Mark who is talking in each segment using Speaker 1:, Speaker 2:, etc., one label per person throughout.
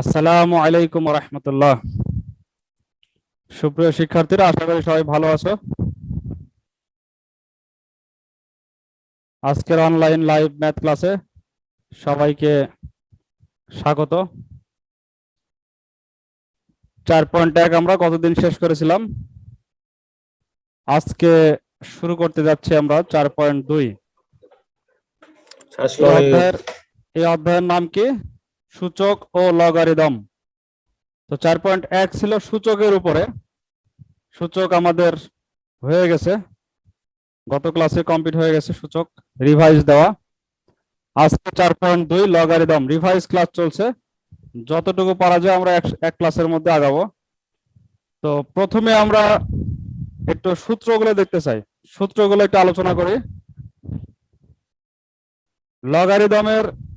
Speaker 1: আসসালামু আলাইকুম রহমতুল্লাহ সুপ্রিয় শিক্ষার্থীরা আশা করি সবাই ভালো আছো। আজকের অনলাইন লাইভ ম্যাথ ক্লাসে সবাইকে স্বাগত। চার পয়েন্ট এক আমরা কতদিন শেষ করেছিলাম? আজকে শুরু করতে যাচ্ছি আমরা চার পয়েন্ট দুই। এই অধ্যায়ের এই অধ্যায়ের নাম কি? সূচক ও লগারিদম। তো চার পয়েন্ট এক ছিল সূচকের উপরে। সূচক আমাদের হয়ে গেছে। গত ক্লাসে কমপ্লিট হয়ে গেছে সূচক। রিভাইজ দেওয়া। আজকে চার পয়েন্ট দুই লগারিদম। রিভাইজ ক্লাস চলছে। যতটুকু পারা যায় আমরা এক- ক্লাসের মধ্যে আগাবো। তো প্রথমে আমরা একটু সূত্রগুলো দেখতে চাই। সূত্রগুলো একটু আলোচনা করি। লগারিদমের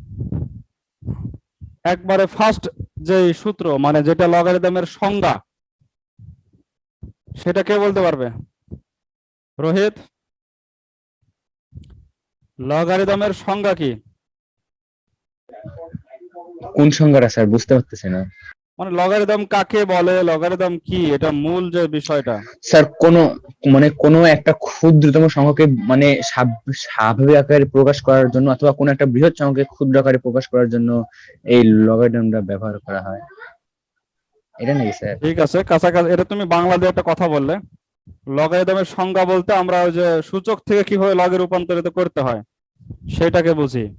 Speaker 1: একবারে ফার্স্ট যে সূত্র মানে যেটা লগারিদমের সংজ্ঞা, সেটা কে বলতে পারবে? রোহিত? লগারিদমের সংজ্ঞা কি?
Speaker 2: কোন সংজ্ঞাটা, স্যার? বুঝতে পারতেছি না।
Speaker 1: মানে লগারিদম কাকে বলে? লগারিদম কি? এটা মূল যে বিষয়টা।
Speaker 2: স্যার কোন মানে কোন একটা ক্ষুদ্রতম সংখ্যাকে মানে স্বাভাবিক আকারে প্রকাশ করার জন্য অথবা কোন একটা বৃহৎ সংখ্যাকে ক্ষুদ্র আকারে প্রকাশ করার জন্য এই লগারিদমটা ব্যবহার করা হয়। এটা নাকি স্যার?
Speaker 1: ঠিক আছে কাছাকাছি এটা তুমি বাংলা দিয়ে একটা কথা বললে। লগারিদমের সংজ্ঞা বলতে আমরা ওই যে সূচক থেকে কীভাবে লগে রূপান্তরিত করতে হয় সেটাকে বুঝি।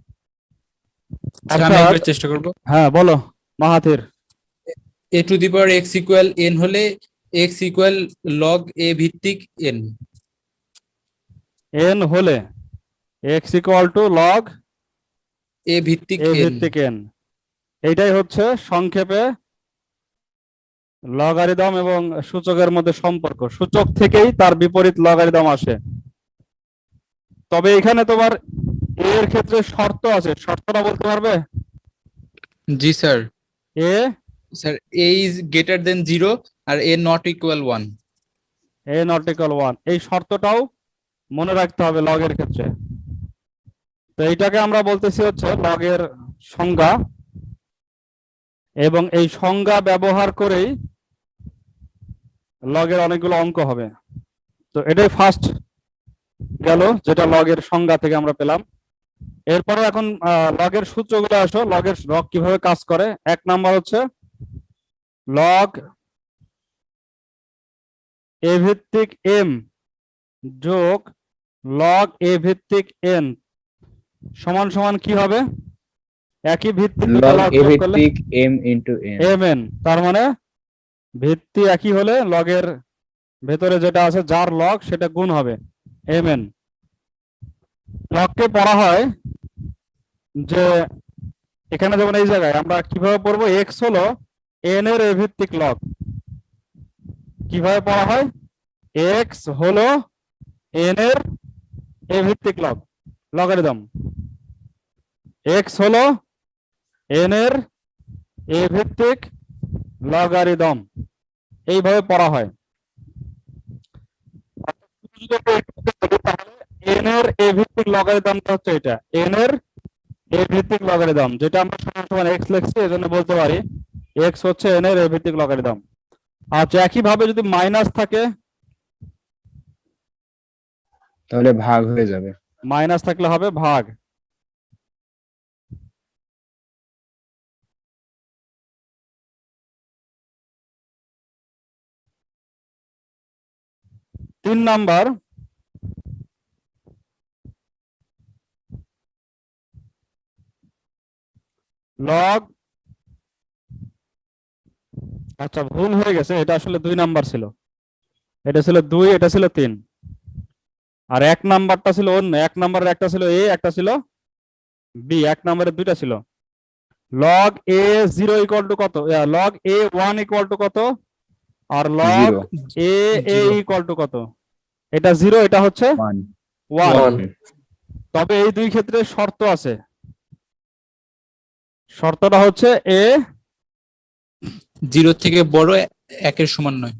Speaker 1: অর্থাৎ-
Speaker 3: চেষ্টা করব।
Speaker 1: হ্যাঁ বলো Mahathir.
Speaker 3: A to the power x equal n হলে এক্স ইকুয়াল লগ এ ভিত্তিক এন
Speaker 1: এন হলে x equal to log
Speaker 3: a ভিত্তিক
Speaker 1: এ ভিত্তিক এন এইটাই হচ্ছে সংক্ষেপে লগারিদম এবং সূচকের মধ্যে সম্পর্ক। সূচক থেকেই তার বিপরীত লগারিদম আসে। তবে এখানে তোমার এর ক্ষেত্রে শর্ত আছে। শর্তটা বলতে পারবে?
Speaker 3: জি sir.
Speaker 1: A
Speaker 3: sir a is greater than zero R a not equal one
Speaker 1: a not equal one এই শর্তটাও মনে রাখতে হবে লগের ক্ষেত্রে। তো এইটাকে আমরা বলতেছি হচ্ছে লগের সংজ্ঞা এবং এই সংজ্ঞা ব্যবহার করেই লগের অনেকগুলো অঙ্ক হবে। তো এটাই ফার্স্ট গেল, যেটা লগের সংজ্ঞা থেকে আমরা পেলাম। এরপরে এখন লগের সূত্রগুলো আসো। লগের লগ কীভাবে কাজ করে? এক নাম্বার হচ্ছে লগ এ ভিত্তিক এম যোগ লগ এ ভিত্তিক এন সমান সমান কি হবে? একই ভিত্তি
Speaker 2: লগ
Speaker 1: log
Speaker 2: এ ভিত্তিক m into n
Speaker 1: m n তার মানে ভিত্তি একই হলে লগের ভেতরে যেটা আছে যার লগ সেটা গুণ হবে এম এন লগকে পড়া হয় যে এখানে যেমন এই জায়গায় আমরা কীভাবে পড়ব? এক্স হলো এন এর ভিত্তিক লগ কীভাবে পড়া হয়? এক্স হলো এন এর এ ভিত্তিক লগ লগারিদম এক্স হলো এন এর এ ভিত্তিক লগারিদম এইভাবে পড়া হয়। এন এর এ ভিত্তিক লগারিদমটা হচ্ছে এটা। এন এর এ ভিত্তিক লগারিদম যেটা আমরা সমান সমান এক্স লিখছি, এজন্য বলতে পারি এক্স হচ্ছে এন এর ভিত্তিক লগারিদম আচ্ছা একই ভাবে যদি মাইনাস থাকে
Speaker 2: তাহলে ভাগ হয়ে যাবে।
Speaker 1: মাইনাস থাকলে হবে ভাগ। তিন নাম্বার লগ আচ্ছা ভুল হয়ে গেছে এটা আসলে দুই নাম্বার ছিল। এটা ছিল দুই এটা ছিল তিন। আর এক নাম্বারটা ছিল অন্য এক নাম্বারের একটা ছিল এ একটা ছিল বি এক নাম্বারের দুইটা ছিল। Log a zero equal to কত? Log a one equal to কত? আর log a a. Equal to কত? এটা জিরো এটা হচ্ছে
Speaker 2: ওয়ান
Speaker 1: তবে এই দুই ক্ষেত্রে শর্ত আছে। শর্তটা হচ্ছে এ
Speaker 3: জিরো থেকে বড় একের সমান নয়।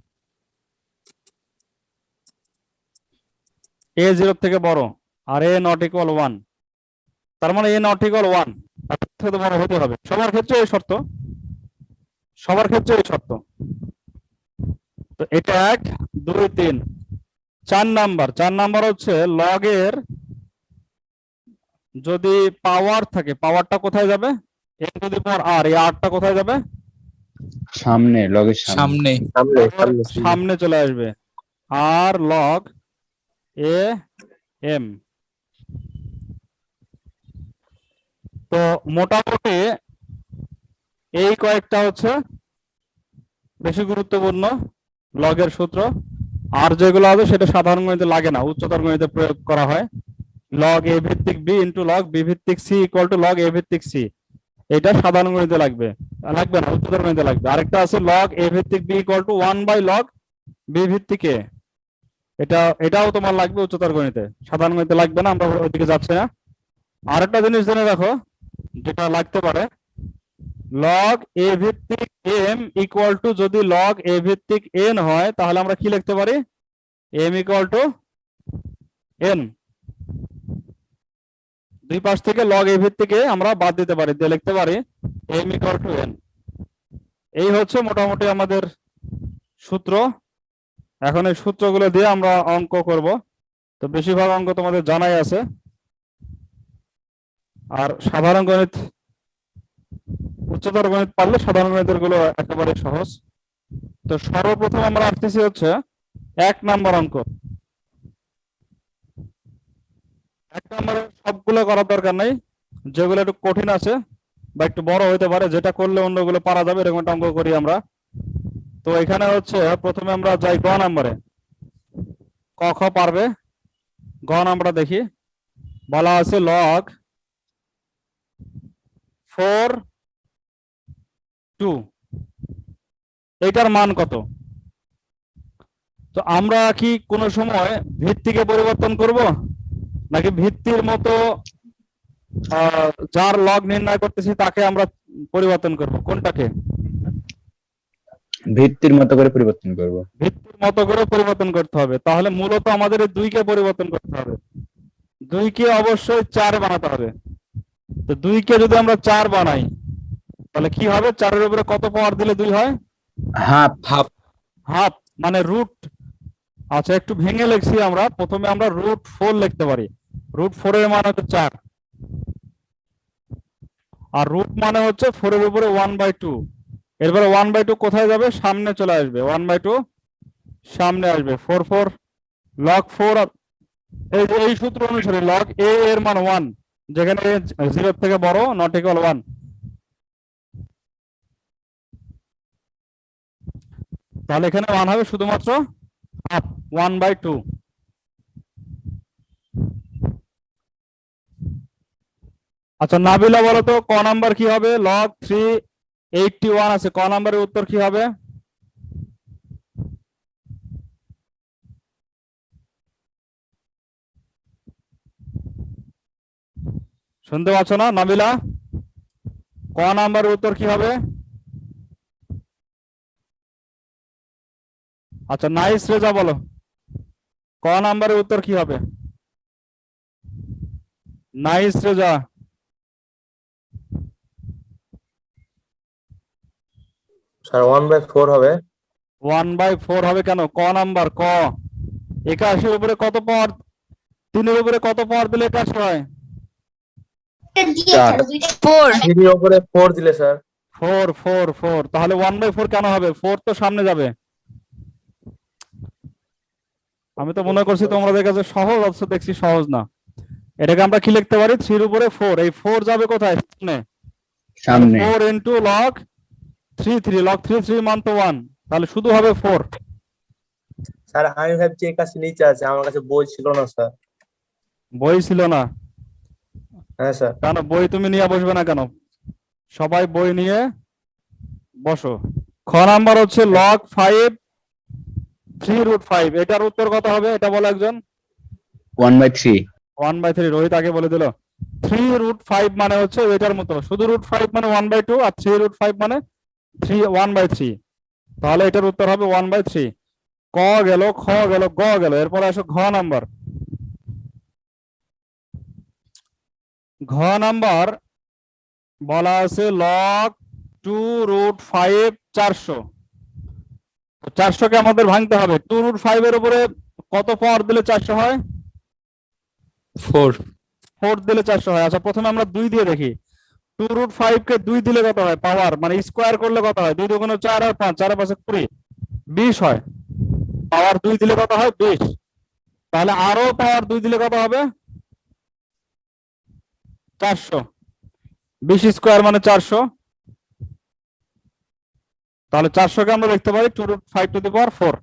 Speaker 1: এ জিরো থেকে বড় আর এ নট ইকুয়াল ওয়ান তার মানে এ নট ইকুয়াল ওয়ান থেকে বড় হতে হবে। সবার ক্ষেত্রে এই শর্ত। সবার ক্ষেত্রে এই শর্ত। তো এটা এক, দুই, তিন। চার নাম্বার। চার নাম্বার হচ্ছে লগের যদি পাওয়ার থাকে পাওয়ারটা কোথায় যাবে? এন টু দি পাওয়ার আর এই আরটা কোথায় যাবে?
Speaker 2: সামনে লগের সামনে।
Speaker 3: সামনে।
Speaker 1: সামনে চলে আসবে। আর লগ এ এম। তো মোটামুটি এই কয়েকটা হচ্ছে বেশি গুরুত্বপূর্ণ লগের সূত্র। আর যেগুলো আছে সেটা সাধারণ গণিতে লাগে না উচ্চতর গণিতে প্রয়োগ করা হয়। লগ এ ভিত্তিক বি ইন্টু লগ বি ভিত্তিক c equal to log a ভিত্তিক সি এটা সাধারণ গণিতে লাগবে। লাগবে না, উচ্চতর গণিতে লাগবে। আরেকটা আছে লগ এ ভিত্তিক b equal to one by log b ভিত্তিক এ এটা, এটাও তোমার লাগবে উচ্চতর গণিতে। সাধারণ গণিতে লাগবে না, আমরা ওইদিকে যাচ্ছি না। আরেকটা জিনিস জেনে রাখো, যেটা লাগতে পারে। লগ এ ভিত্তিক এম ইকুয়াল টু যদি লগ এ ভিত্তিক এন হয়, তাহলে আমরা কি লিখতে পারি? এম ইকুয়াল টু এন দুই পাশ থেকে লগ এ ভিত্তিক এ আমরা বাদ দিতে পারি, দিয়ে লিখতে পারি এম ইকুয়াল টু এন এই হচ্ছে মোটামুটি আমাদের সূত্র। এখন এই সূত্রগুলো দিয়ে আমরা অঙ্ক করব। তো বেশিরভাগ অঙ্ক তোমাদের জানাই আছে। আর সাধারণ গণিত, উচ্চতর গণিত পারলে সাধারণ গণিতেরগুলো একেবারে সহজ। তো সর্বপ্রথম আমরা আসতেছি হচ্ছে এক নাম্বার অঙ্ক। এক নম্বরে সবগুলো করার দরকার নেই। যেগুলো একটু কঠিন আছে বা একটু বড় হইতে পারে, যেটা করলে অন্যগুলো পারা যাবে এরকম একটা অঙ্ক করি আমরা। তো এখানে হচ্ছে, প্রথমে আমরা যাই গ নাম্বারে। পারবে? গ নাম্বার দেখি। বলা আছে লগ ফোর টু এটার মান কত? তো আমরা কি কোনো সময় ভিত্তিকে পরিবর্তন করব? নাকি ভিত্তির মতো আহ, যার লগ নির্ণয় করতেছি তাকে আমরা পরিবর্তন করব? কোনটাকে?
Speaker 2: ভিত্তির মতো করে পরিবর্তন করব।
Speaker 1: ভিত্তির মতো করে পরিবর্তন করতে হবে। তাহলে মূলত আমাদের দুইকে পরিবর্তন করতে হবে। দুইকে অবশ্যই চার বানাতে হবে। তো দুইকে যদি আমরা চার বানাই তাহলে কি হবে? চারের উপরে কত পাওয়ার দিলে দুই হয়?
Speaker 2: হাফ।
Speaker 3: হাফ।
Speaker 1: হাফ মানে রুট। আচ্ছা একটু ভেঙে লিখছি আমরা। প্রথমে আমরা রুট ফোর লিখতে পারি। রুট ফোর এর মান হচ্ছে চার। আর রুট মানে হচ্ছে ফোর এর উপরে ওয়ান বাই টু এরপরে ওয়ান বাই টু কোথায় যাবে? সামনে চলে আসবে। ওয়ান বাই টু সামনে আসবে। ফোর ফোর লগ ফোর এই যে এই সূত্র অনুসারে লগ এ এর মান ওয়ান যেখানে জিরো থেকে বড় নট ইকুয়াল ওয়ান তাহলে এখানে ওয়ান হবে শুধুমাত্র হাফ ওয়ান বাই টু আচ্ছা নাবিলা বলো তো, ক নাম্বার কি হবে? লগ থ্রি এইটটি ওয়ান আছে, ক নাম্বারের উত্তর কি হবে? শুনতে পাচ্ছ না, নাবিলা? ক নাম্বারের উত্তর কি হবে? আচ্ছা নাইস, রেজা বলো। ক নাম্বারের উত্তর কি হবে? Nice, Reza.
Speaker 4: Sir one by four হবে।
Speaker 1: ওয়ান বাই ফোর হবে কেন? ক নাম্বার ক। একাশির উপরে কত পাওয়ার তিনের উপরে কত পাওয়ার দিলে একাশি হয়?
Speaker 2: চার।
Speaker 5: ফোর
Speaker 4: দিলে স্যার।
Speaker 1: ফোর ফোর ফোর তাহলে ওয়ান বাই ফোর কেন হবে? ফোর তো সামনে যাবে। আমি তো মনে করছি তোমাদের কাছে সহজ অথচ দেখছি সহজ না। এটাকে আমরা কি লিখতে পারি? থ্রির উপরে ফোর এই ফোর যাবে কোথায়? সামনে।
Speaker 2: সামনে।
Speaker 1: Four into log three three log three three মান তো ওয়ান তাহলে শুধু হবে ফোর
Speaker 4: স্যার আমি ভাবছি এই কাছে নিচে আছে আমার কাছে বই ছিল না স্যার।
Speaker 1: বই ছিল না?
Speaker 4: হ্যাঁ স্যার।
Speaker 1: কেন বই তুমি নিয়ে বসবে না কেন? সবাই বই নিয়ে বসো। খ নাম্বার হচ্ছে log five three root five এটার উত্তর কত হবে? এটা বলো একজন।
Speaker 2: One by three
Speaker 1: one by three Rohit আগে বলে দিল। থ্রি রুট ফাইভ মানে হচ্ছে এটার মতো। শুধু রুট ফাইভ মানে ওয়ান বাই টু আর থ্রি রুট ফাইভ মানে থ্রি ওয়ান বাই থ্রি তাহলে এটার উত্তর হবে ওয়ান বাই থ্রি ক গেল খ গেল গ গেল এরপরে আসো ঘ নাম্বার ঘ নাম্বার বলা আছে লগ টু রুট ফাইভ চারশো। চারশোকে আমাদের ভাঙতে হবে। টু রুট ফাইভ এর উপরে কত পাওয়ার দিলে চারশো হয়?
Speaker 3: ফোর
Speaker 1: ফোর দিলে চারশো হয়। আচ্ছা প্রথমে আমরা দুই দিয়ে দেখি। টু রুট ফাইভ কে দুই দিলে কত হয়? পাওয়ার মানে স্কোয়ার করলে কত হয়? দুই দুগুণ চার আর পাঁচ চার পাঁচে কুড়ি। বিশ হয়। পাওয়ার দুই দিলে কত হয়? বিশ। তাহলে আরও পাওয়ার দুই দিলে কত হবে? চারশো। বিশ স্কোয়ার মানে চারশো। তাহলে চারশোকে আমরা দেখতে পারি two root five to the power four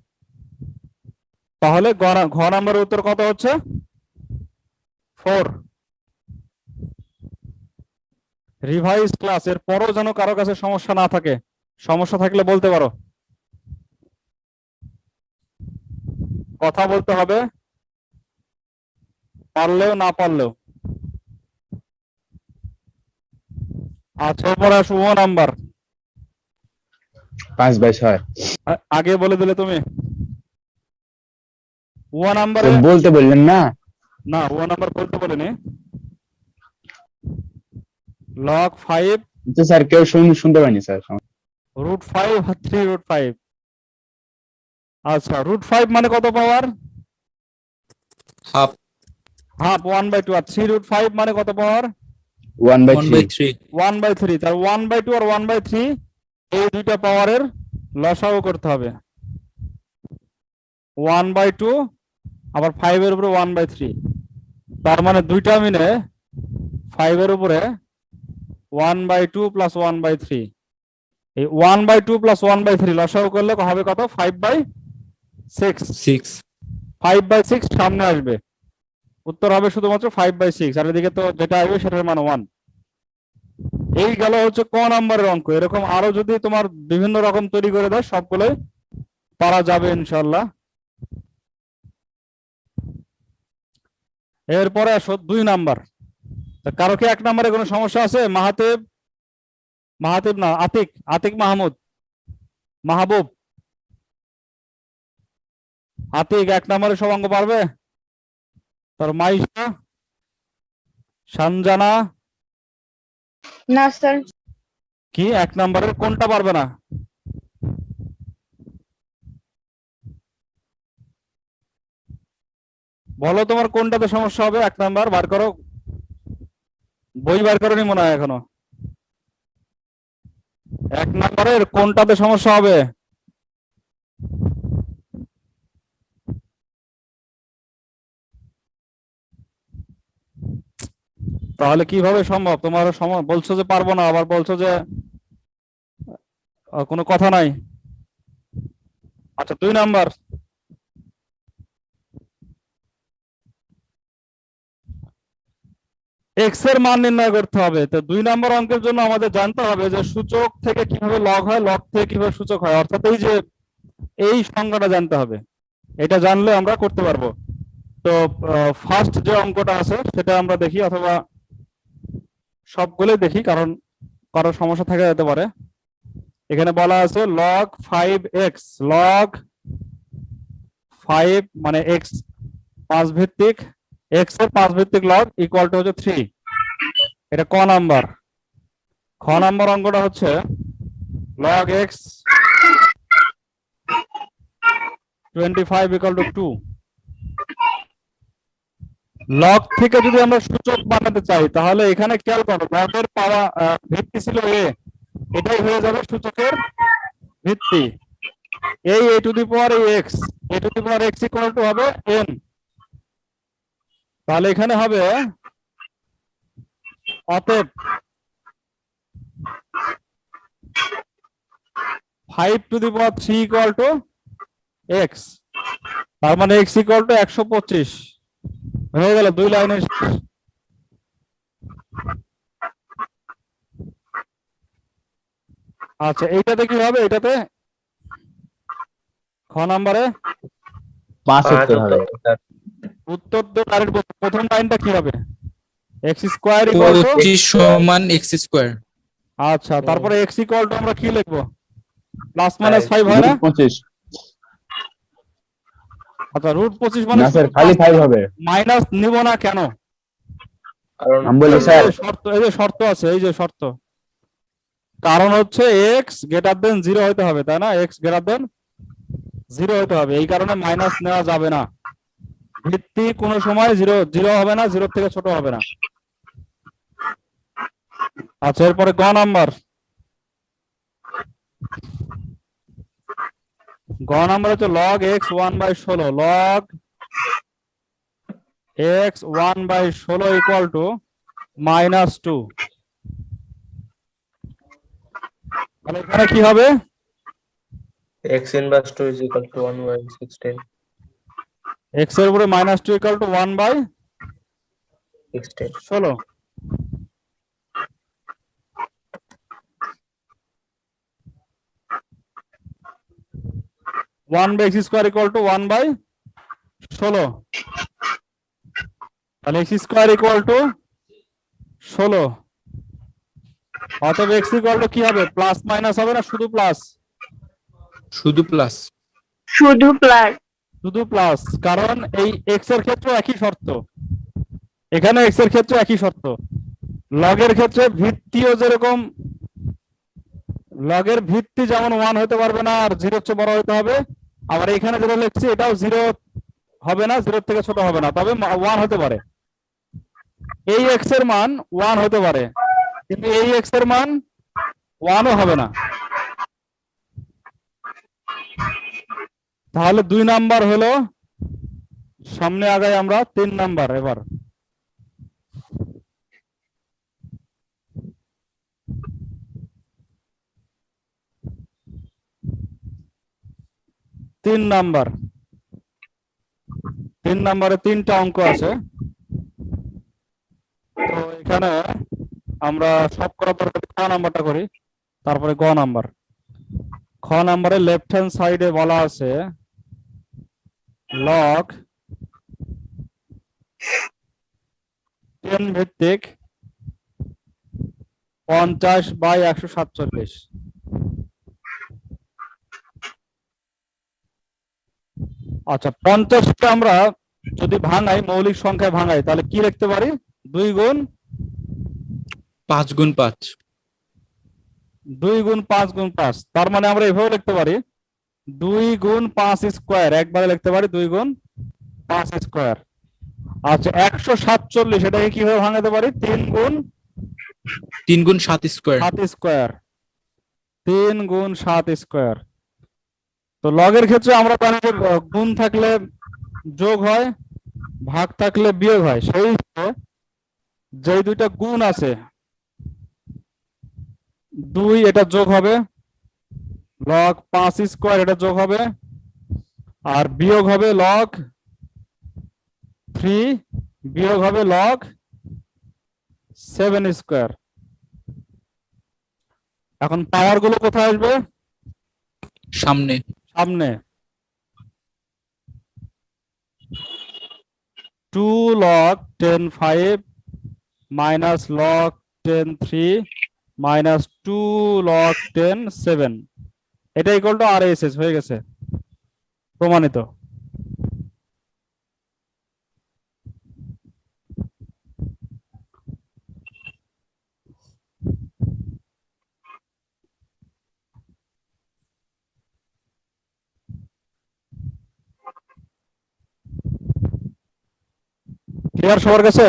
Speaker 1: তাহলে ঘ নাম্বারের উত্তর কত হচ্ছে? ফোর রিভাইজ ক্লাস এর পরও যেন কারও কাছে সমস্যা না থাকে। সমস্যা থাকলে বলতে পারো। কথা বলতে হবে। পারলেও না পারলেও। আচ্ছা পরে শুভ নাম্বার।
Speaker 2: পাঁচ বাই ছয়।
Speaker 1: আগে বলে দিলে তুমি। ওয়া নাম্বারে
Speaker 2: বলতে বললেন না?
Speaker 1: না ওয়া নাম্বার বলতে বলিনি। লগ ফাইভ
Speaker 2: তো স্যার কেউ শুন- শুনতে পায়নি স্যার
Speaker 1: রুট ফাইভ আর থ্রি রুট ফাইভ আচ্ছা রুট ফাইভ মানে কত power
Speaker 3: half
Speaker 1: half one by two R three root five মানে কত power
Speaker 2: one by three
Speaker 1: one by three তার ওয়ান বাই টু আর ওয়ান বাই থ্রি এই দুইটা পাওয়ারের লসাও করতে হবে। ওয়ান বাই টু আবার ফাইভ এর উপরে ওয়ান বাই থ্রি তার মানে দুইটা মিলে ফাইভ এর উপরে one by two plus one by three এই one by two plus one by three লসাও করলে হবে কত? Five by six
Speaker 3: six
Speaker 1: five by six সামনে আসবে। উত্তর হবে শুধুমাত্র ফাইভ বাই সিক্স আর এদিকে তো যেটা আসবে সেটার মান ওয়ান এই গেল হচ্ছে ক নাম্বারের অঙ্ক। এরকম আরও যদি তোমার বিভিন্ন রকম তৈরি করে দেয় সবগুলোই পারা যাবে ইনশাল্লাহ এরপরে আসো দুই নাম্বার। কারও কি এক নাম্বারে কোনো সমস্যা আছে? মাহাতেব? মাহাতেব না আতিক আতিক মাহমুদ। মাহবুব? আতিক এক নাম্বারে সব অঙ্ক পারবে? তোর মাইশা সানজানা?
Speaker 5: না স্যার।
Speaker 1: কি এক নাম্বারের কোনটা পারবে না? বলো তোমার কোনটাতে সমস্যা হবে? এক নাম্বার বার করো। বই বার করনি মনে হয় এখনও। এক নম্বরের কোনটাতে সমস্যা হবে? তাহলে কীভাবে সম্ভব? তোমার বলছো যে পারব না, আবার বলছো যে কোনো কথা নাই। আচ্ছা দুই নাম্বার। এক্সের মান নির্ণয় করতে হবে। তো দুই নম্বর অঙ্কের জন্য আমাদের জানতে হবে যে সূচক থেকে কীভাবে লগ হয় লগ থেকে কীভাবে সূচক হয়। অর্থাৎ এই যে এই সংজ্ঞাটা জানতে হবে। এটা জানলে আমরা করতে পারব। তো ফার্স্ট যে অঙ্কটা আছে, সেটা আমরা দেখি অথবা সবগুলোই দেখি, কারণ কারও সমস্যা থাকা যেতে পারে। এখানে বলা আছে log five x log five মানে এক্স পাঁচ ভিত্তিক এক্সের পাঁচ ভিত্তিক লগ ইকুয়াল টু হচ্ছে থ্রি এটা ক নাম্বার। খ নাম্বার অঙ্কটা হচ্ছে log x twenty five equal to two log থেকে যদি আমরা সূচক বানাতে চাই, তাহলে এখানে খেয়াল করো লগের পাওয়া ভিত্তি ছিল এ এটাই হয়ে যাবে সূচকের ভিত্তি। এই a to the power x a to the power x equal to হবে এন তাহলে এখানে হবে অতএব five to the power three equal to x তার মানে এক্স ইকুয়াল টু একশো পঁচিশ। হয়ে গেল দুই লাইনের আচ্ছা এইটাতে কি হবে? এটাতে খ নাম্বারে
Speaker 2: পাঁচ
Speaker 4: পাঁচ
Speaker 2: উত্তর হবে।
Speaker 4: উত্তর,
Speaker 1: তো কারেন্ট প্রথম লাইনটা কি হবে? এক্স স্কোয়ার ইকুয়াল টু
Speaker 3: সমান এক্স স্কোয়ার
Speaker 1: আচ্ছা তারপরে এক্স ইকুয়াল টু আমরা কি লিখব? প্লাস মাইনাস ফাইভ হয় না
Speaker 2: পঁচিশ।
Speaker 1: আচ্ছা রুট পঁচিশ মানে
Speaker 2: না স্যার খালি ফাইভ হবে।
Speaker 1: মাইনাস নিব না কেন?
Speaker 4: কারণ
Speaker 2: আমি বলি স্যার
Speaker 1: শর্ত এই যে শর্ত আছে এই যে শর্ত। কারণ হচ্ছে এক্স গ্রেটার দেন জিরো হতে হবে তাই না? এক্স গ্রেটার দেন জিরো হতে হবে। এই কারণে মাইনাস নেওয়া যাবে না। ভিত্তি কোনো সময় জিরো জিরো হবে না জিরো থেকে ছোট হবে না। আচ্ছা এরপরে গ নাম্বার। গ নাম্বার হচ্ছে লগ এক্স ওয়ান বাই ষোলো। লগ এক্স ওয়ান বাই ষোলো ইকুয়াল টু মাইনাস টু তাহলে এখানে কি হবে?
Speaker 4: X inverse 2 is equal to 1 by 16
Speaker 1: এক্সের উপরে minus two equal to one by ষোলো। One by x square equal to one by ষোলো। তাহলে এক্স স্কোয়ার ইকুয়াল টু ষোলো। অতএব এক্স ইকুয়াল টু কি হবে? প্লাস মাইনাস হবে না? শুধু প্লাস
Speaker 3: শুধু প্লাস
Speaker 5: শুধু প্লাস
Speaker 1: শুধু প্লাস কারণ এই এক্সের ক্ষেত্রে একই শর্ত। এখানে এক্সের ক্ষেত্রে একই শর্ত। লগের ক্ষেত্রে ভিত্তিও যেরকম লগের ভিত্তি যেমন ওয়ান হতে পারবে না আর জিরোর চেয়ে বড় হতে হবে, আবার এখানে যেটা লিখছি এটাও জিরো হবে না জিরোর থেকে ছোট হবে না, তবে ওয়ান হতে পারে। এই এক্সের মান ওয়ান হতে পারে, কিন্তু এই এক্সের মান ওয়ানও হবে না। তাহলে দুই নাম্বার হলো, সামনে আগাই আমরা তিন নাম্বার এবার। তিন নাম্বার। তিন নাম্বারে তিনটা অঙ্ক আছে। তো এখানে আমরা সব করার পর নাম্বারটা করি, তারপরে গ নাম্বার। খ নাম্বারে লেফট হ্যান্ড সাইডে বলা আছে লগ টেন ভিত্তিক পঞ্চাশ বাই একশো সাতচল্লিশ। আচ্ছা পঞ্চাশটা আমরা যদি ভাঙাই মৌলিক সংখ্যায় ভাঙাই তাহলে কি লিখতে পারি? দুই গুণ
Speaker 3: পাঁচ গুণ পাঁচ।
Speaker 1: দুই গুণ পাঁচ গুণ পাঁচ তার মানে আমরা এভাবে লিখতে পারি দুই গুণ পাঁচ স্কোয়ার একবারে লিখতে পারি দুই গুণ পাঁচ স্কোয়ার। আচ্ছা একশো সাতচল্লিশ এটাকে কীভাবে ভাঙাতে পারি? তিন গুণ
Speaker 3: তিন গুণ সাত স্কোয়ার।
Speaker 1: সাত স্কোয়ার। তিন গুণ সাত স্কোয়ার। তো লগের ক্ষেত্রে আমরা জানি যে গুণ থাকলে যোগ হয় ভাগ থাকলে বিয়োগ হয়। সেই যেই দুইটা গুণ আছে দুই এটা যোগ হবে লগ পাঁচ স্কোয়ার এটা যোগ হবে আর বিয়োগ হবে লগ থ্রি বিয়োগ হবে লগ সেভেন স্কোয়ার এখন পাওয়ারগুলো কোথায় আসবে?
Speaker 3: সামনে।
Speaker 1: সামনে। Two log ten five minus log ten three minus two log ten seven এটা equal to R S S হয়ে গেছে। প্রমাণিত। ক্লিয়ার সবার কাছে?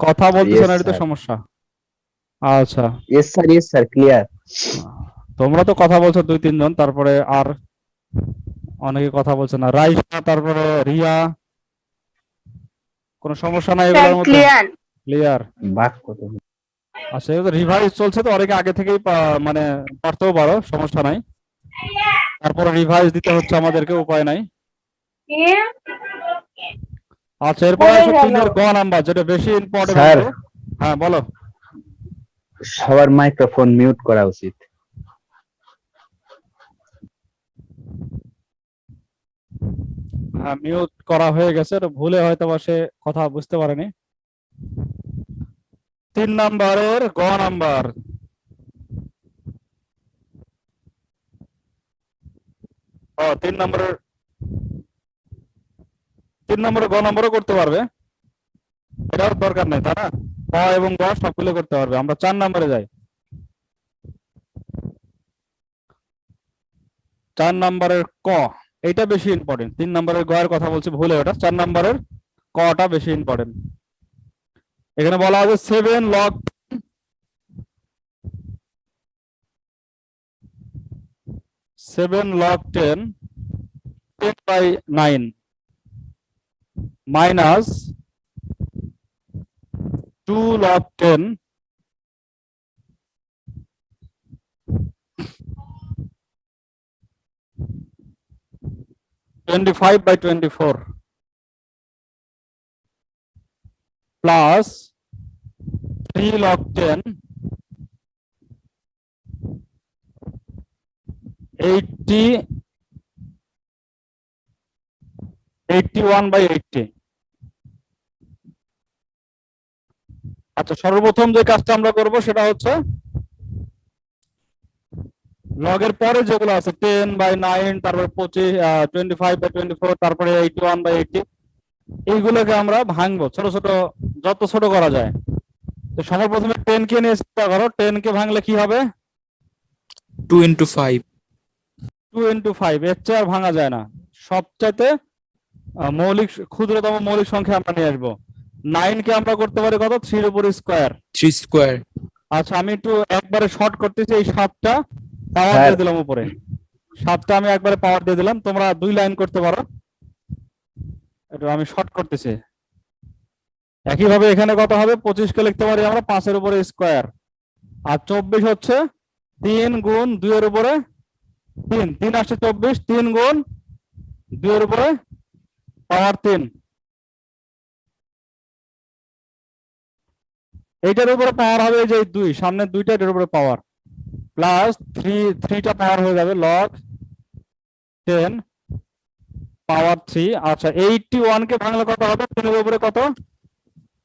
Speaker 1: কথা বলতেছে না এটা তো সমস্যা। আচ্ছা।
Speaker 2: Yes sir yes sir clear
Speaker 1: তোমরা তো কথা বলছো দুই তিনজন তারপরে আর অনেকে কথা বলছে না। রাইসা তারপরে রিয়া। কোনো সমস্যা নাই এগুলোর মধ্যে?
Speaker 5: ক্লিয়ার
Speaker 2: বাক কত?
Speaker 1: আচ্ছা এগুলো রিভাইজ চলছে তো অনেকে আগে থেকেই মানে পারতেও পারো সমস্যা নাই। তারপরে রিভাইজ দিতে হচ্ছে আমাদেরকে উপায় নাই। আচ্ছা এরপরে তিনের গ নাম্বার যেটা বেশি ইম্পর্টেন্ট হ্যাঁ বলো।
Speaker 2: সবার মাইক্রোফোন মিউট করা উচিত।
Speaker 1: হ্যাঁ মিউট করা হয়ে গেছে ভুলে হয়তো সে কথা বুঝতে পারেনি। তিন নাম্বারের গ নাম্বার। ও, তিন নম্বরের, তিন নম্বরে গ নম্বরও করতে পারবে। এটার দরকার নেই না? ক এবং গ সবগুলো করতে পারবে। আমরা চার নম্বরে যাই। চার নম্বরের ক এটা বেশি ইম্পর্টেন্ট তিন নম্বরের গ এর কথা বলছি, ভুলে ওটা চার নম্বরের কটা বেশি ইম্পর্টেন্ট এখানে বলা হবে seven log seven log ten ten by nine minus 2 log 10 25 by 24 plus 3 log 10 80 81 by 80 আচ্ছা সর্বপ্রথম যে কাজটা আমরা করব সেটা হচ্ছে লগের পরে যেগুলো আছে টেন বাই নাইন তারপরে পঁচিশ twenty five by twenty four তারপরে এইটি ওয়ান বাই এইটি এইগুলোকে আমরা ভাঙবো। ছোট ছোট যত ছোট করা যায়। তো সবার প্রথমে টেন কে নিয়ে চেষ্টা করো। টেন কে ভাঙলে কি হবে?
Speaker 3: Two into five
Speaker 1: two into five এর চেয়ে আর ভাঙা যায় না। সবচাইতে মৌলিক ক্ষুদ্রতম মৌলিক সংখ্যা আমরা নিয়ে আসব। নাইন কে আমরা করতে পারি কত? থ্রির উপর স্কোয়ার
Speaker 3: থ্রি স্কোয়ার
Speaker 1: আচ্ছা আমি একটু একবারে শর্ট করতেছি এই সাতটা। পাওয়ার দিয়ে দিলাম উপরে। সাতটা আমি একবারে পাওয়ার দিয়ে দিলাম। তোমরা দুই লাইন করতে পারো। এটা আমি শর্ট করতেছি। একইভাবে এখানে কত হবে? পঁচিশ কে লিখতে পারি আমরা? পাঁচের উপরে স্কোয়ার আর চব্বিশ হচ্ছে তিন গুণ দুইয়ের উপরে তিন। তিন আসছে চব্বিশ তিন গুণ দুইয়ের উপরে পাওয়ার তিন। এইটার উপরে পাওয়ার হবে এই যে এই দুই সামনে দুইটা এটার উপরে পাওয়ার প্লাস থ্রি থ্রিটা পাওয়ার হয়ে যাবে লগ টেন পাওয়ার থ্রি আচ্ছা এইটটি ওয়ান কে ভাঙলে কত হবে? তিনের উপরে কত?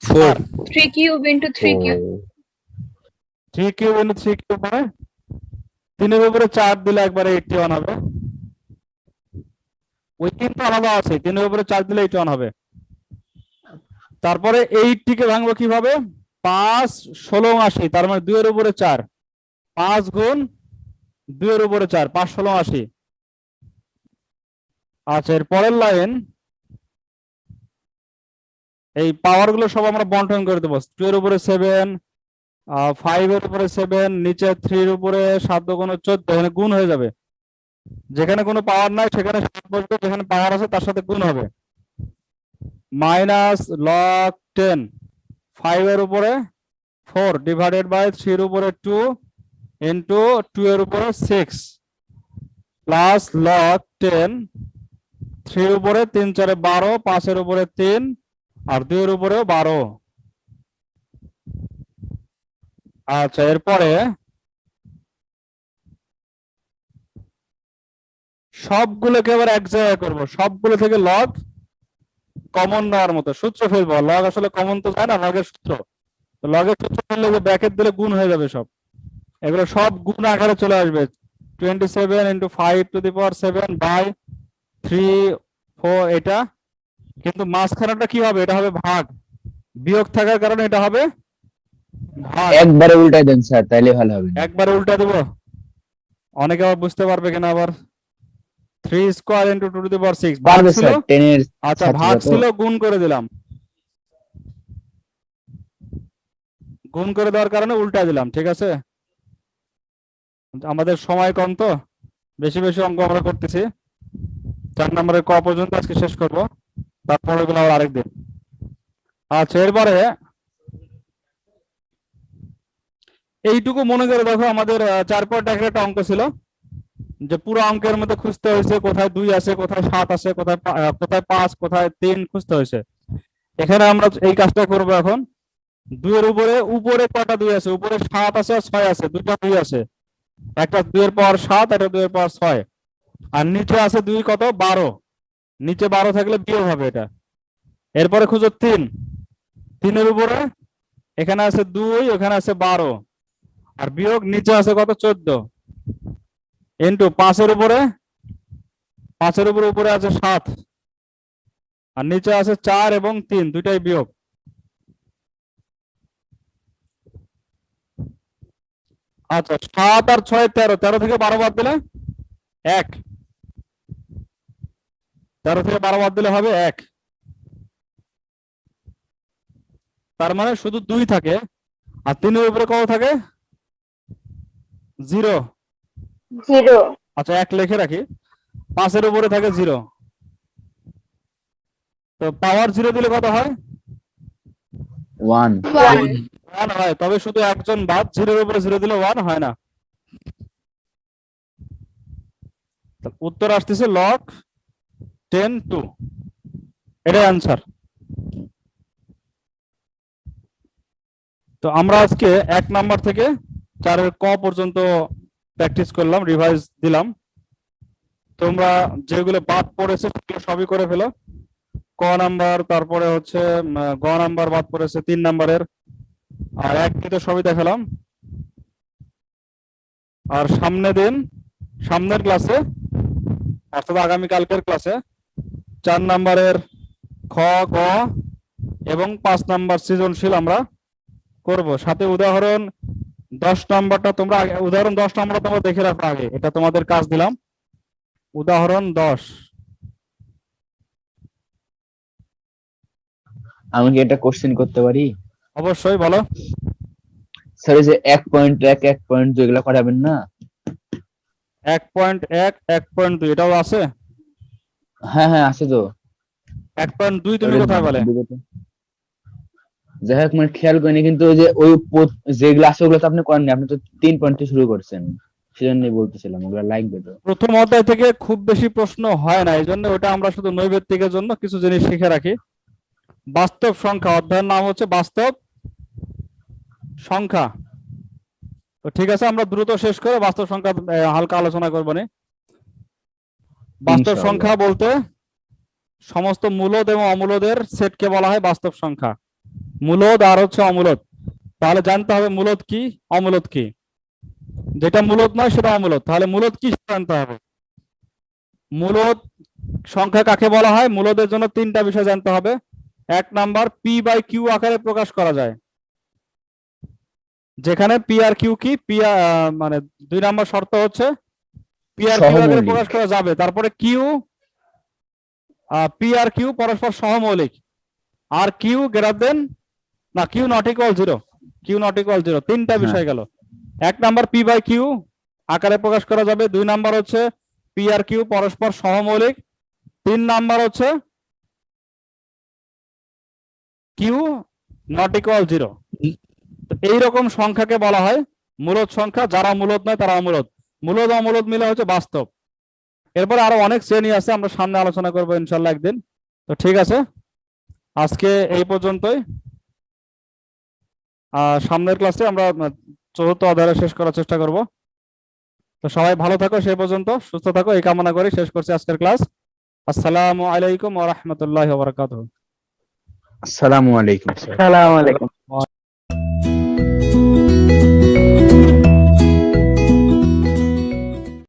Speaker 3: Four
Speaker 5: three cube into three cube
Speaker 1: three cube into three cube মানে তিনের উপরে চার দিলে একবারে এইটটি ওয়ান হবে। ওই তিনটা আলাদা আছে তিনের উপরে চার দিলে এইট ওয়ান হবে। তারপরে এইটটি কে ভাঙবো কীভাবে? পাঁচ ষোলো আশি, তার মানে দুইয়ের উপরে চার। পাঁচ গুণ দুইয়ের উপরে চার, পাঁচ ষোলো আশি। আচ্ছা এর পরের লাইন। এই পাওয়ারগুলো সব আমরা বন্টন করে দেবো। টু এর উপরে সেভেন ফাইভ এর উপরে সেভেন নিচে থ্রির উপরে সাত কোনো চোদ্দ, এখানে গুণ হয়ে যাবে। যেখানে কোনো পাওয়ার নাই, সেখানে সাত বসবে, যেখানে পাওয়ার আছে, তার সাথে গুণ হবে। মাইনাস লগ টেন ফাইভ এর উপরে ফোর ডিভাইডেড বাই থ্রির উপরে টু ইন্টু টু এর উপরে সিক্স প্লাস লগ টেন থ্রির উপরে তিন চারে বারো পাঁচের উপরে তিন আর দুইয়ের উপরে বারো। আচ্ছা এরপরে সবগুলোকে এবার এক জায়গায় করব। সবগুলো থেকে লগ কমন নেওয়ার মতো সূত্র ফেলব লগ আসলে কমন তো যায় না লগের সূত্র। তো লগের সূত্র ফেললে যে ব্যাকেট দিলে গুণ হয়ে যাবে সব। এগুলো সব গুণ আকারে চলে আসবে। Twenty seven into five to the power seven by three four এটা। কিন্তু মাঝখানেটা কি হবে? এটা হবে ভাগ। বিয়োগ থাকার কারণে এটা হবে ভাগ।
Speaker 2: একবারে উল্টা দেন স্যার তাইলে ভালো হবে।
Speaker 1: একবারে উল্টা দেবো। অনেকে আবার বুঝতে পারবে কিনা আবার। Three square into two to the power six ভাগ ছিল? আচ্ছা ভাগ ছিল গুণ করে দিলাম। গুণ করে দেওয়ার কারণে উল্টা দিলাম ঠিক আছে? আমাদের সময় কম তো বেশি বেশি অঙ্ক আমরা করতেছি। চার নম্বরের ক পর্যন্ত আজকে শেষ করব তারপরে ওগুলো আবার আরেকদিন আচ্ছা এরপরে এইটুকু মনে করে দেখো আমাদের চার পয়েন্ট একটা অঙ্ক ছিল। যে পুরো অঙ্কের মধ্যে খুঁজতে হয়েছে, কোথায় দুই আছে, কোথায় সাত আছে, কোথায় কোথায় পাঁচ, কোথায় তিন খুঁজতে হয়েছে। এখানে আমরা এই কাজটা করব এখন। দুইয়ের উপরে উপরে কটা দুই আছে? উপরে সাত আছে আর ছয় আছে। দুইটা দুই আছে। একটা দুইয়ের পাওয়ার সাত, একটা দুইয়ের পাওয়ার ছয়। আর নিচে আছে দুই কত? বারো। নিচে বারো থাকলে বিয়োগ হবে এটা। এরপরে খুঁজো তিন। তিনের উপরে, এখানে আছে দুই, ওখানে আছে বারো। আর বিয়োগ নিচে আছে কত? চোদ্দ। ইন্টু পাঁচের উপরে পাঁচের উপরে উপরে আছে সাত। আর নিচে আছে চার এবং তিন, দুইটাই বিয়োগ। আচ্ছা সাত আর ছয় তেরো তেরো থেকে বারো বাদ দিলে এক। তেরো থেকে বারো বাদ দিলে হবে এক। তার মানে শুধু দুই থাকে, আর তিনের উপরে কত থাকে? জিরো।
Speaker 5: জিরো।
Speaker 1: আচ্ছা এক লিখে রাখি। পাঁচের উপরে থাকে জিরো। তো পাওয়ার জিরো দিলে কত হয়?
Speaker 2: ওয়ান
Speaker 1: হয় তবে শুধু একজন বাদ জিরোর উপরে জিরো দিলে ওয়ান হয় না। উত্তর আসতেছে লগ টেন টু এটাই অ্যান্সার তো আমরা আজকে এক নাম্বার থেকে চারের ক পর্যন্ত প্র্যাকটিস করলাম রিভাইজ দিলাম। তোমরা যেগুলো বাদ পড়েছে সেগুলো সবই করে ফেলো। ক নাম্বার, তারপরে হচ্ছে গ নাম্বার বাদ পড়েছে, তিন নাম্বারের। আর এক তো সবই দেখালাম। আর সামনে দিন, সামনের ক্লাসে অর্থাৎ আগামী কালকের ক্লাসে চার নাম্বারের খ, গ এবং পাঁচ নাম্বার সৃজনশীল আমরা করব। সাথে উদাহরণ দশ নম্বরটা তোমরা আগে উদাহরণ দশ নাম্বারটা তোমরা দেখে রাখো আগে। এটা তোমাদের কাজ দিলাম। উদাহরণ দশ।
Speaker 2: আমি কি এটা কোশ্চেন করতে পারি?
Speaker 1: অবশ্যই বলো।
Speaker 2: স্যার যে এক পয়েন্ট এক এক পয়েন্ট দুই এগুলো করাবেন না?
Speaker 1: এক পয়েন্ট এক এক পয়েন্ট দুই এটাও আছে?
Speaker 2: হ্যাঁ হ্যাঁ আছে তো।
Speaker 1: এক পয়েন্ট দুই তুমি কোথায় বলে
Speaker 2: যাই হোক মানে খেয়াল করিনি কিন্তু ওই যে ওই যেগুলো আছে ওগুলো তো আপনি করেননি আপনি তো তিন পয়েন্টে শুরু করছেন। সেজন্যই বলতেছিলাম ওগুলো লাগবে তো।
Speaker 1: প্রথম অধ্যায় থেকে খুব বেশি প্রশ্ন হয় না এই জন্য ওটা আমরা শুধু নৈবেত্তিকের জন্য কিছু জিনিস শিখে রাখি। বাস্তব সংখ্যা অধ্যায়ের নাম হচ্ছে বাস্তব সংখ্যা। তো ঠিক আছে আমরা দ্রুত শেষ করে বাস্তব সংখ্যা হালকা আলোচনা করব নি। বাস্তব সংখ্যা বলতে সমস্ত মূলদ এবং অমূলদের সেটকে বলা হয় বাস্তব সংখ্যা। মূলদ আর হচ্ছে অমূলদ। তাহলে জানতে হবে মূলদ কি অমূলদ কি? যেটা মূলত নয় সেটা অমূলদ। তাহলে মূলদ কি জানতে হবে। মূলদ সংখ্যা কাকে বলা হয়? মূলদের জন্য তিনটা বিষয় জানতে হবে। এক নাম্বার পি বাই কিউ আকারে প্রকাশ করা যায়। যেখানে পি আর কিউ কি? পি মানে দুই নাম্বার শর্ত হচ্ছে পি আর কিউ আকারে প্রকাশ করা যাবে। তারপরে কিউ পি আর কিউ পরস্পর সহমৌলিক। আর কিউ গ্রেটার দেন না Q not equal zero Q not equal zero তিনটা
Speaker 2: হ্যাঁ।
Speaker 1: বিষয় গেল। এক নাম্বার পি বাই কিউ আকারে প্রকাশ করা যাবে। দুই নাম্বার হচ্ছে পি আর কিউ পরস্পর সহমৌলিক তিন নাম্বার হচ্ছে কিউ নট ইকুয়াল জিরো এইরকম সংখ্যাকে বলা হয় মূলদ সংখ্যা। যারা মূলদ নয় তারা অমূলদ। মূলদ অমূলদ মিলে হচ্ছে বাস্তব। এরপর আরও অনেক শ্রেণি আছে আমরা সামনে আলোচনা করব ইনশাল্লাহ একদিন। তো ঠিক আছে। আজকে এই পর্যন্তই। আর সামনের ক্লাসে আমরা চতুর্থ অধ্যায় শেষ করার চেষ্টা করব। তো সবাই ভালো থাকো সেই পর্যন্ত সুস্থ থাকো এই কামনা করে শেষ করছি আজকের ক্লাস আসসালামু আলাইকুম ওয়া রাহমাতুল্লাহি ওয়া বারাকাতুহু।
Speaker 2: আসসালামু আলাইকুম
Speaker 6: আসসালামু আলাইকুম।